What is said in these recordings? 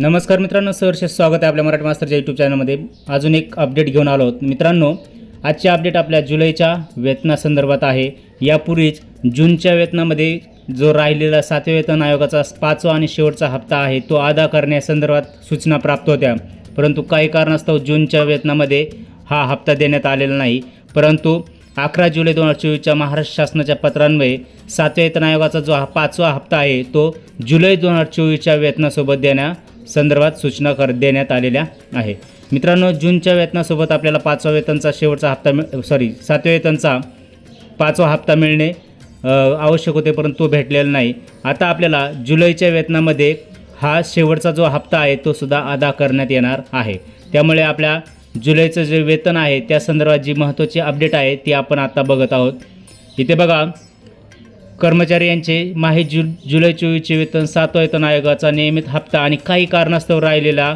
नमस्कार मित्रांनो सहर्ष स्वागत आहे आपल्या मराठी मास्तरच्या यूट्यूब चॅनलमध्ये अजून एक अपडेट घेऊन आलो आहोत. मित्रांनो आजचे अपडेट आपल्या जुलैच्या वेतनासंदर्भात आहे. यापूर्वीच जूनच्या वेतनामध्ये जो राहिलेला सातव्या वेतन आयोगाचा पाचवा आणि शेवटचा हप्ता आहे तो अदा करण्यासंदर्भात सूचना प्राप्त होत्या. परंतु काही कारणास्तव जूनच्या वेतनामध्ये हा हप्ता देण्यात आलेला नाही. परंतु अकरा जुलै दोन हजार चोवीसच्या महाराष्ट्र शासनाच्या पत्रान्वये सातव्या वेतन आयोगाचा जो हा पाचवा हप्ता आहे तो जुलै दोन हजार चोवीसच्या वेतनासोबत देण्या संदर्भात सूचना कर देण्यात आलेल्या आहे. मित्रांनो जूनच्या वेतनासोबत आपल्याला पाचवा वेतनचा शेवटचा हप्ता मिळ सॉरी सातव्या वेतनचा पाचवा हप्ता मिळणे आवश्यक होते परंतु भेटलेला नाही. आता आपल्याला जुलैच्या वेतनामध्ये हा शेवटचा जो हप्ता आहे तो सुद्धा अदा करण्यात येणार आहे. त्यामुळे आपल्या जुलैचं जे वेतन आहे त्या संदर्भात जी महत्त्वाची अपडेट आहे ती आपण आता बघत आहोत. इथे बघा कर्मचारी यांचे माहे जु जुलै चोवीसचे वेतन सातवा वेतन आयोगाचा नियमित हप्ता आणि काही कारणास्तव राहिलेला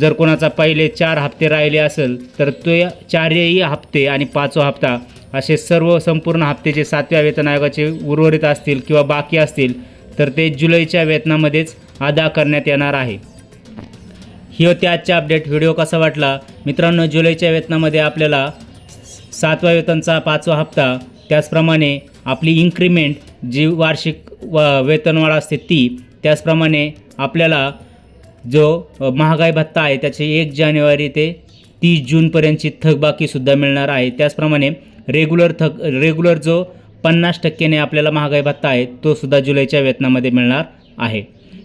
जर कोणाचा पहिले चार हप्ते राहिले असेल तर ते चारही हप्ते आणि पाचवा हप्ता असे सर्व संपूर्ण हप्ते जे सातव्या वेतन आयोगाचे उर्वरित असतील किंवा बाकी असतील तर ते जुलैच्या वेतनामध्येच अदा करण्यात येणार आहे. ही होती आजच्या अपडेट. व्हिडिओ कसा वाटला? मित्रांनो जुलैच्या वेतनामध्ये आपल्याला सातवा वेतनचा पाचवा हप्ता त्याचप्रमाणे आपली इन्क्रीमेंट जी वार्षिक व वेतनवाढ असते ती त्याचप्रमाणे आपल्याला जो महागाई भत्ता आहे त्याची एक जानेवारी ते तीस जूनपर्यंतची थकबाकीसुद्धा मिळणार आहे. त्याचप्रमाणे रेग्युलर थक रेग्युलर जो पन्नास टक्क्याने आपल्याला महागाई भत्ता आहे तो सुद्धा जुलैच्या वेतनामध्ये मिळणार आहे.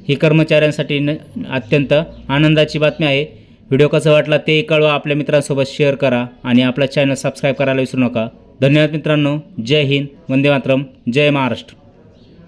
ही कर्मचाऱ्यांसाठी न अत्यंत आनंदाची बातमी आहे. व्हिडिओ कसा वाटला ते कळवा आपल्या मित्रांसोबत शेअर करा आणि आपला चॅनल सबस्क्राईब करायला विसरू नका. धन्यवाद मित्रांनो जय हिंद वंदे मातरम जय महाराष्ट्र